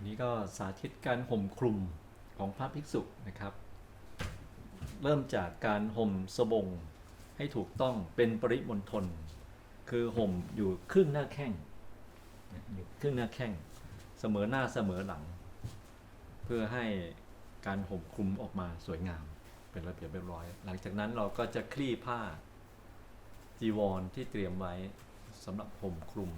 วันนี้ก็สาธิตการห่มคลุมของพระภิกษุนะครับ เริ่มจากการห่มสบงให้ถูกต้องเป็นปริมณฑลคือห่มอยู่ครึ่งหน้าแข้งอยู่ครึ่งหน้าแข้งเสมอหน้าเสมอหลัง เพื่อให้การห่มคลุมออกมาสวยงาม เป็นระเบียบเรียบร้อย หลังจากนั้นเราก็จะคลี่ผ้าจีวรที่เตรียมไว้สำหรับห่มคลุม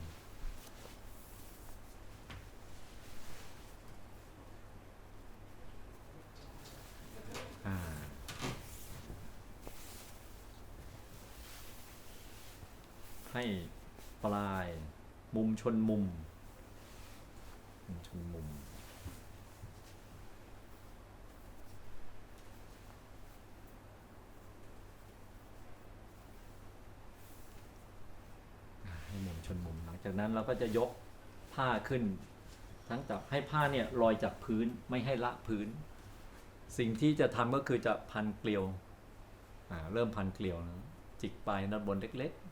ให้ปลาย มุมชนมุม มุมชนมุม ให้มุมชนมุม หลังจากนั้นเราก็จะยกผ้าขึ้น ทั้งจากให้ผ้าเนี่ยลอยจากพื้นไม่ให้ละพื้น สิ่งที่จะทำก็คือจะพันเกลียวเริ่มพันเกลียวนะจิกปลายด้านบนเล็กๆจิก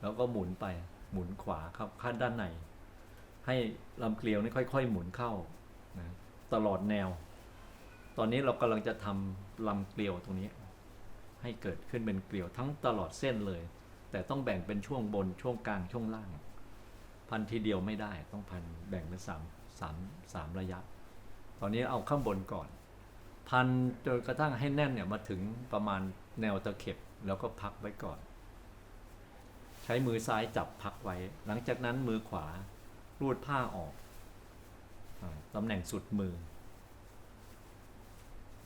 แล้วก็หมุนไปหมุนขวาครับขั้นด้านใน ให้ลำเกลียวนี่ค่อย ๆ หมุนเข้านะตลอดแนว ตอนนี้เรากำลังจะทำลำเกลียวตรงนี้ ให้เกิดขึ้นเป็นเกลียวทั้งตลอดเส้นเลย แต่ต้องแบ่งเป็นช่วงบนช่วงกลางช่วงล่าง พันทีเดียวไม่ได้ต้องพันแบ่งเป็นสามสามสามระยะ ตอนนี้เอาข้างบนก่อน พันจนกระทั่งให้แน่นเนี่ยมาถึงประมาณแนวตะเข็บแล้วก็พักไว้ก่อน ช้มือซ้ายจับพักไว้ หลังจากนั้นมือขวารูดผ้าออกอตำแหน่งสุดมือ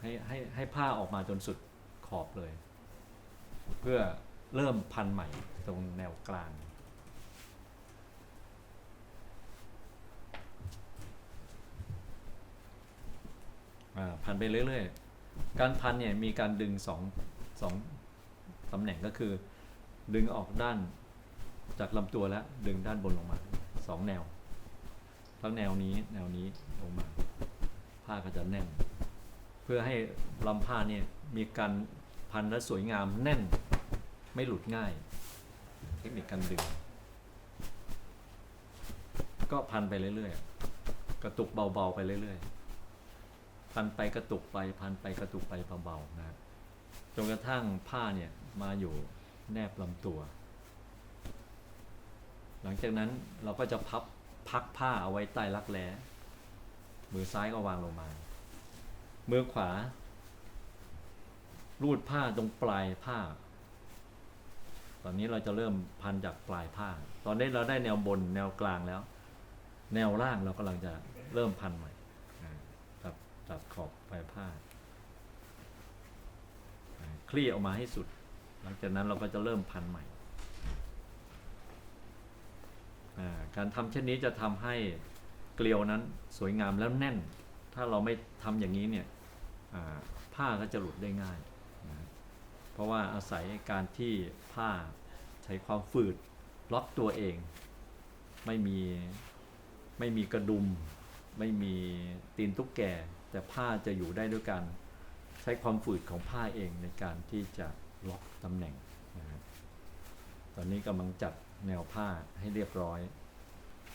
ให้ให้ให้ผ้าออกมาจนสุดขอบเลย เพื่อเริ่มพันใหม่ตรงแนวกลางพันไปเรื่อยๆ การพันเนี่ยมีการดึงสองสองตำแหน่งก็คือ ดึงออกด้าน จากลำตัวแล้วดึงด้านบนลงมาสองแนว ทั้งแนวนี้แนวนี้ลงมา ผ้าก็จะแน่น เพื่อให้ลำผ้าเนี่ยมีการพันและสวยงามแน่น ไม่หลุดง่าย เทคนิคการดึง ก็พันไปเรื่อยๆ กระตุกเบาๆไปเรื่อยๆ พันไปกระตุกไปพันไปกระตุกไปเบาๆนะจนกระทั่งผ้าเนี่ยมาอยู่แนบลำตัว หลังจากนั้นเราก็จะพับพักผ้าเอาไว้ใต้รักแร้มือซ้ายก็วางลงมา มือขวา รูดผ้าตรงปลายผ้า ตอนนี้เราจะเริ่มพันจากปลายผ้า ตอนนี้เราได้แนวบนแนวกลางแล้ว แนวล่างเรากำลังจะเริ่มพันใหม่ตัดตัดขอบปลายผ้า คลี่ออกมาให้สุด หลังจากนั้นเราก็จะเริ่มพันใหม่ การทำเช่นนี้จะทำให้เกลียวนั้นสวยงามแล้วแน่น ถ้าเราไม่ทำอย่างนี้เนี่ยผ้าก็จะหลุดได้ง่ายนะเพราะว่าอาศัยการที่ผ้าใช้ความฝืดล็อกตัวเอง ไม่มีไม่มีกระดุม ไม่มีตีนตุ๊กแก แต่ผ้าจะอยู่ได้ด้วยการใช้ความฝืดของผ้าเองในการที่จะล็อกตำแหน่งนะตอนนี้กำลังจัด แนวผ้าให้เรียบร้อย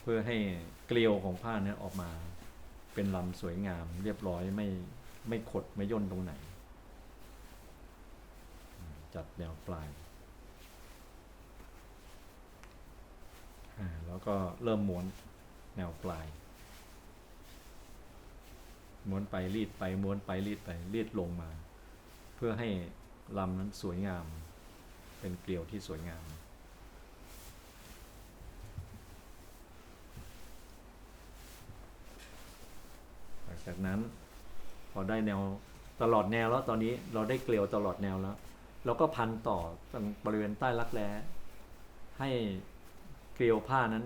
เพื่อให้เกลียวของผ้าเนี้ออกมาเป็นลำสวยงาม เรียบร้อยไม่ไม่ขดไม่ย่นตรงไหน จัดแนวปลายอ่าแล้วก็เริ่มม้วนแนวปลาย ม้วนไปรีดไปม้วนไปรีดไปรีดลงมา เพื่อให้ลำนั้นสวยงาม เป็นเกลียวที่สวยงาม หลัง จากนั้นพอได้แนวตลอดแนวแล้วตอนนี้เราได้เกลียวตลอดแนวแล้ว เราก็พันต่อตรงบริเวณใต้รักแร้ให้เกลียวผ้านั้น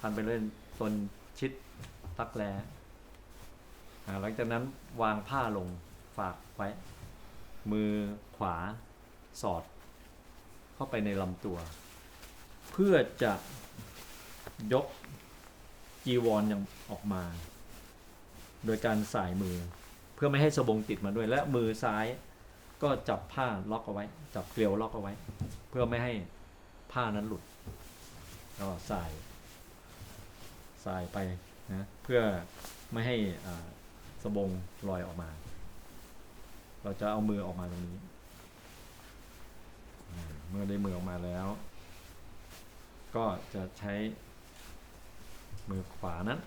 พันไปเรื่อยจนชิดรักแร้หลังจากนั้นวางผ้าลงฝากไว้ มือขวาสอด เข้าไปในลำตัว เพื่อจะยกจีวรยังออกมา โดยการสายมือ เพื่อไม่ให้สบงติดมาด้วยและมือซ้ายก็จับผ้าล็อกเอาไว้ จับเกลียวล็อกเอาไว้ เพื่อไม่ให้ผ้านั้นหลุดแล้วก็สายสายไปนะเพื่อไม่ให้สบงลอยออกมา เราจะเอามือออกมาตรงนี้ เมื่อได้มือออกมาแล้ว ก็จะใช้มือขวานั้น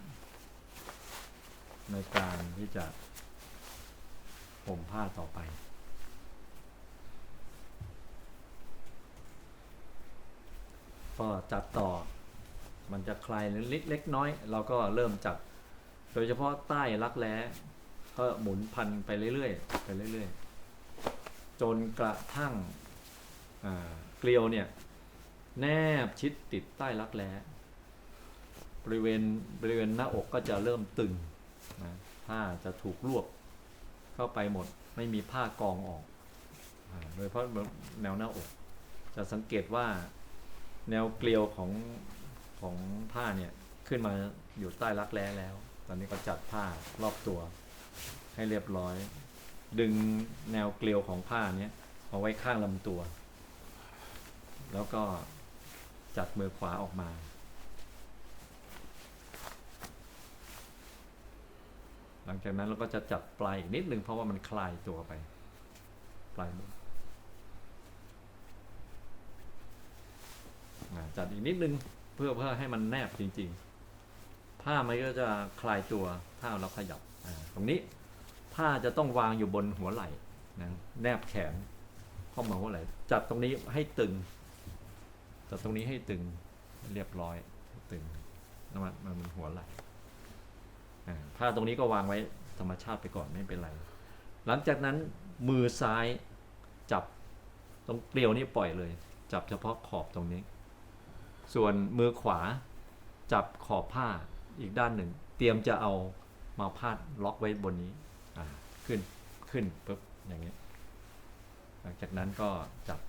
ในการที่จะห่มผ้าต่อไป ก็จัดต่อมันจะคลายเล็กเล็กน้อย เราก็เริ่มจัดโดยเฉพาะใต้รักแร้ก็หมุนพันไปเรื่อยๆไปเรื่อยๆ จนกระทั่งเกลียวเนี่ยแนบชิดติดใต้รักแร้บริเวณบริเวณหน้าอกก็จะเริ่มตึง นะผ้าจะถูกรวบเข้าไปหมด ไม่มีผ้ากองออกโดยเฉพาะแนวหน้าอก จะสังเกตว่าแนวเกลียวของของผ้าเนี่ยขึ้นมาอยู่ใต้รักแร้แล้ว ตอนนี้ก็จัดผ้ารอบตัวให้เรียบร้อย ดึงแนวเกลียวของผ้าเนี้ยเอาไว้ข้างลำตัว แล้วก็จัดมือขวาออกมา หลังจากนั้นเราก็จะจับปลายอีกนิดนึงเพราะว่ามันคลายตัวไป ปลายมือจัดอีกนิดนึงเพื่อเพื่อให้มันแนบจริง ๆ ผ้ามันก็จะคลายตัวถ้าเราขยับตรงนี้ผ้าจะต้องวางอยู่บนหัวไหล่นะแนบแขนเข้ามาหัวไหล่จัดตรงนี้ให้ตึง จัดตรงนี้ให้ตึงเรียบร้อยตึงแล้วมันมันหัวไหล่ อ่าผ้าตรงนี้ก็วางไว้ธรรมชาติไปก่อนไม่เป็นไร หลังจากนั้นมือซ้ายจับตรงเกลียวนี่ปล่อยเลย จับเฉพาะขอบตรงนี้ ส่วนมือขวาจับขอบผ้าอีกด้านหนึ่ง เตรียมจะเอามาพาดล็อกไว้บนนี้ขึ้นขึ้นปุ๊บอย่างนี้ หลังจากนั้นก็จับ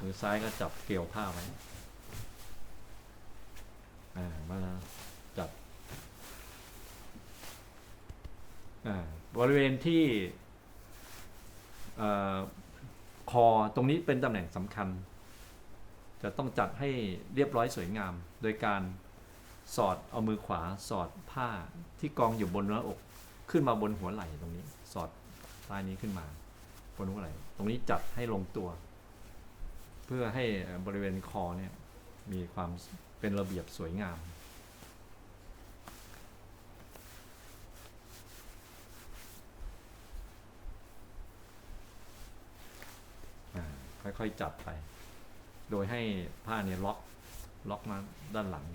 มือซ้ายก็จับเกลียวผ้าไว้มาจับอ่า บริเวณที่คอตรงนี้เป็นตำแหน่งสำคัญ จะต้องจัดให้เรียบร้อยสวยงาม โดยการสอดเอามือขวาสอดผ้าที่กองอยู่บนหน้าอกขึ้นมาบนหัวไหล่ตรงนี้ สอดใต้นี้ขึ้นมา บนหัวไหล่ตรงนี้จัดให้ลงตัว เพื่อให้บริเวณคอเนี่ยมีความเป็นระเบียบสวยงาม อ่า ค่อยๆจับไป โดยให้ผ้าเนี่ยล็อกล็อกมาด้านหลัง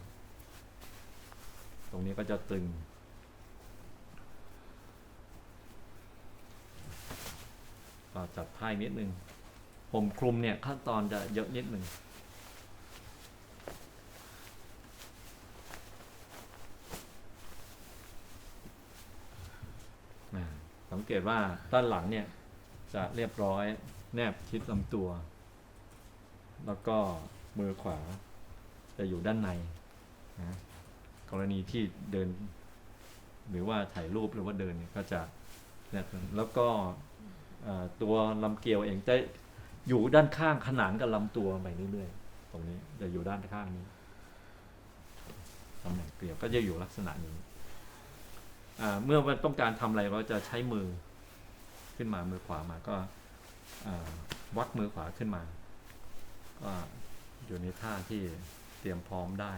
ตรงนี้ก็จะตึง ก็จัดผ้าอีกนิดนึง ผมคลุมเนี่ยขั้นตอนจะเยอะนิดนึงสังเกตว่าด้านหลังเนี่ยจะเรียบร้อย แนบชิดลำตัว แล้วก็มือขวาจะอยู่ด้านในนะกรณีที่เดิน หรือว่าถ่ายรูปหรือว่าเดินเนี่ยก็จะเนี่ยแล้วก็ตัวลำเกลียวเองจะอยู่ด้านข้างขนานกับลำตัวไปเรื่อยๆ ตรงนี้จะอยู่ด้านข้างนี้ตำแหน่งเกลียวก็จะอยู่ลักษณะนี้เมื่อมันต้องการทำอะไรเราจะใช้มือขึ้นมามือขวามาก็ วักมือขวาขึ้นมา ก็อยู่ในท่าที่เตรียมพร้อมได้